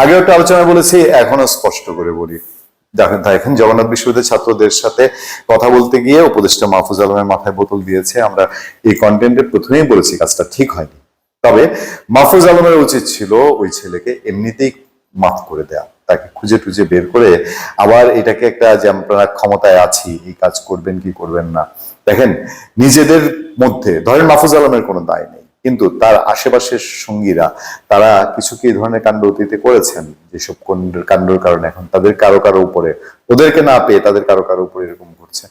আগে একটা আলোচনায় বলেছি, এখনও স্পষ্ট করে বলি। দেখেন দেখেন জগন্নাথ বিশ্ববিদ্যালয়ের ছাত্রদের সাথে কথা বলতে গিয়ে উপদেষ্টা মাহফুজ আলমের মাথায় বোতল দিয়েছে, আমরা এই কন্টেন্টের প্রথমেই বলেছি কাজটা ঠিক হয়নি। তবে মাহফুজ আলমের উচিত ছিল ওই ছেলেকে এমনিতেই মাফ করে দেয়া, তাকে খুঁজে টুজে বের করে আবার এটাকে একটা যে আমরা ক্ষমতায় আছি, এই কাজ করবেন কি করবেন না। দেখেন, নিজেদের মধ্যে, ধরেন মাহফুজ আলমের কোনো দায় নেই কিন্তু তার আশেপাশের সঙ্গীরা, তারা কিছু কি ধরনের কাণ্ড অতীতে করেছেন? যেসব কাণ্ডের কারণে এখন তাদের কারও কারও উপরে, ওদেরকে না পেয়ে তাদের কারও কারও উপরে এরকম ঘটছে?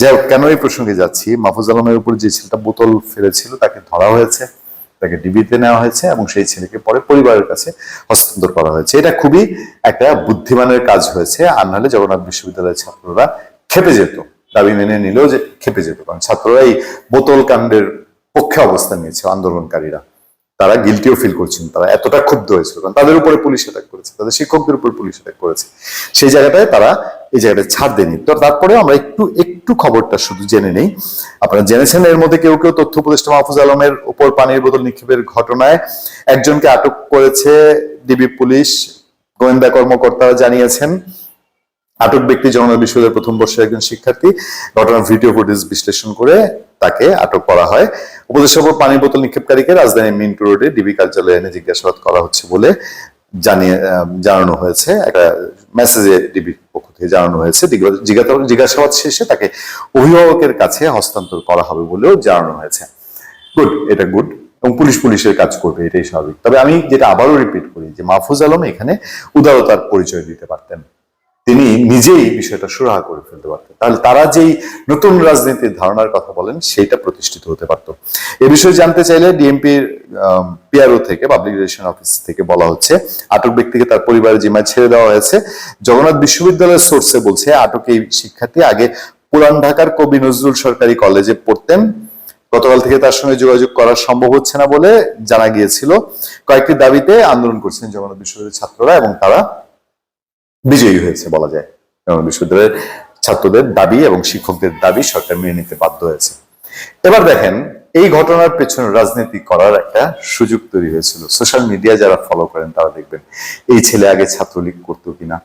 যাই হোক, কেন এই প্রসঙ্গে যাচ্ছি? মাহফুজ আলমের উপর যে ছেলেটা বোতল ফেলেছিল তাকে ধরা হয়েছে, তাকে ডিবিতে নেওয়া হয়েছে এবং সেই ছেলেকে পরে পরিবারের কাছে হস্তান্তর করা হয়েছে। এটা খুবই একটা বুদ্ধিমানের কাজ হয়েছে, আর নাহলে জগন্নাথ বিশ্ববিদ্যালয়ের ছাত্ররা খেপে যেত। দাবি মেনে নিলেও যে খেপে যেত, কারণ ছাত্ররা এই বোতল কাণ্ডের পক্ষে অবস্থান নিয়েছে আন্দোলনকারীরা। তারা গিলটিও ফিল করছেন, তারা এতটা ক্ষুব্ধ হয়েছিল, কারণ তাদের উপরে পুলিশ অ্যাটাক করেছে, তাদের শিক্ষকদের উপর পুলিশ অ্যাটাক করেছে। সেই জায়গাটায় তারা এই জায়গাটা ছাড় দেয়নি। তো তারপরে আমরা একটু একটু খবরটা শুধু জেনে নেই। আপনারা জেনেছেন এর মধ্যে কেউ কেউ তথ্য উপদেষ্টা মাহফুজ আলমের উপর পানির বোতল নিক্ষেপের ঘটনায় একজনকে আটক করেছে ডিবি পুলিশ। গোয়েন্দা কর্মকর্তারা জানিয়েছেন, আটক ব্যক্তি জগন্নাথ বিশ্ববিদ্যালয়ের প্রথম বর্ষের একজন শিক্ষার্থী। ঘটনার ভিডিও ফুটেজ বিশ্লেষণ করে তাকে আটক করা হয়। উপদেষ্টার উপর পানির বোতল নিক্ষেপকারীকে রাজধানীর মিন্টু রোডে ডিবি কার্যালয়ে এনে জিজ্ঞাসাবাদ করা হচ্ছে বলে জানিয়ে জানানো হয়েছে। একটা মেসেজে ডিবির পক্ষ থেকে জানানো হয়েছে। জিজ্ঞাসা- জিজ্ঞাসাবাদ শেষে তাকে অভিভাবকের কাছে হস্তান্তর করা হবে বলেও জানানো হয়েছে। গুড এটা গুড এবং পুলিশ, পুলিশের কাজ করবে, এটাই স্বাভাবিক। তবে আমি যেটা আবারও রিপিট করি যে মাহফুজ আলম এখানে উদারতার পরিচয় দিতে পারতেন। তিনি নিজেই বিষয়টা সুরাহা করে ফেলতে পারতেন। তাহলে তারা যেই নতুন রাজনীতির ধারণার কথা বলেন, সেইটা প্রতিষ্ঠিত হতে পারত। এ বিষয়ে জানতে চাইলে ডিএমপির পিআরও থেকে, পাবলিক রিলেশন অফিস থেকে বলা হচ্ছে, আটক ব্যক্তিকে তার পরিবারের জিম্মায় ছেড়ে দেওয়া হয়েছে। জগন্নাথ বিশ্ববিদ্যালয়ের সোর্সে বলছে, আটক এই শিক্ষার্থী আগে পুরান ঢাকার কবি নজরুল সরকারি কলেজে পড়তেন। গতকাল থেকে তার সঙ্গে যোগাযোগ করা সম্ভব হচ্ছে না বলে জানা গিয়েছিল। কয়েকটি দাবিতে আন্দোলন করছেন জগন্নাথ বিশ্ববিদ্যালয়ের ছাত্ররা এবং তারা বিজয়ী হয়েছে বলা যায়। বিশ্ববিদ্যালয়ের ছাত্রদের দাবি এবং শিক্ষকদের দাবি সরকার মেনে নিতে বাধ্য হয়েছে। এবার দেখেন, এই ঘটনার পেছনে রাজনীতি করার একটা সুযোগ তৈরি হয়েছিল। সোশ্যাল মিডিয়া যারা ফলো করেন, তারা দেখবেন, এই ছেলে আগে ছাত্রলীগ করতো কিনা,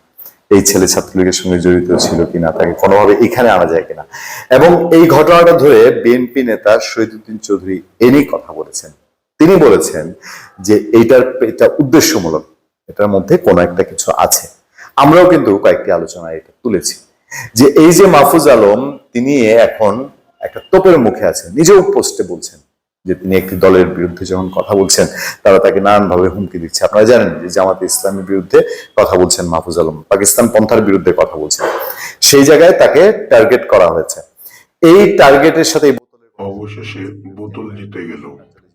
এই ছেলে ছাত্রলীগের সঙ্গে জড়িত ছিল কিনা, তাকে কোনোভাবে এখানে আনা যায় কিনা। এবং এই ঘটনাটা ধরে বিএনপি নেতা শহীদুদ্দিন চৌধুরী এনে কথা বলেছেন। তিনি বলেছেন যে, এইটার, এটা উদ্দেশ্যমূলক, এটার মধ্যে কোনো একটা কিছু আছে। আমরাও কিন্তু কয়েকটি আলোচনায় এটা তুলেছি। যে এই যে মাহফুজ আলম, তিনি এখন একটা তোপের মুখে আছেন, নিজেও পোস্টে বলছেন যে তিনি একটি দলের বিরুদ্ধে যখন কথা বলছেন, তারা তাকে নানানভাবে হুমকি দিচ্ছে। আপনারা জানেন যে জামাত ইসলামের বিরুদ্ধে কথা বলছেন মাহফুজ আলম, পাকিস্তান পন্থার বিরুদ্ধে কথা বলছেন। সেই জায়গায় তাকে টার্গেট করা হয়েছে। এই টার্গেটের সাথে অবশেষে বোতল জিতে গেল।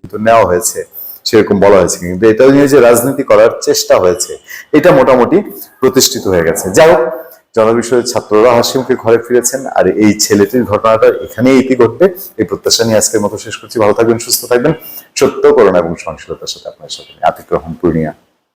কিন্তু নেওয়া হয়েছে, সেরকম বলা হয়েছে কিন্তু এটা নিয়ে যে রাজনীতি করার চেষ্টা হয়েছে, এটা মোটামুটি প্রতিষ্ঠিত হয়ে গেছে। যাই হোক জনবিষয়ের ছাত্ররা হাসিমুখে ঘরে ফিরেছেন আর এই ছেলেটির ঘটনাটা এখানেই ইতি ঘটবে এই প্রত্যাশা নিয়ে আজকের মতো শেষ করছি। ভালো থাকবেন, সুস্থ থাকবেন। সত্য করোনা এবং সহনশীলতার সাথে আপনার সাথে আতিক পূর্ণিয়া।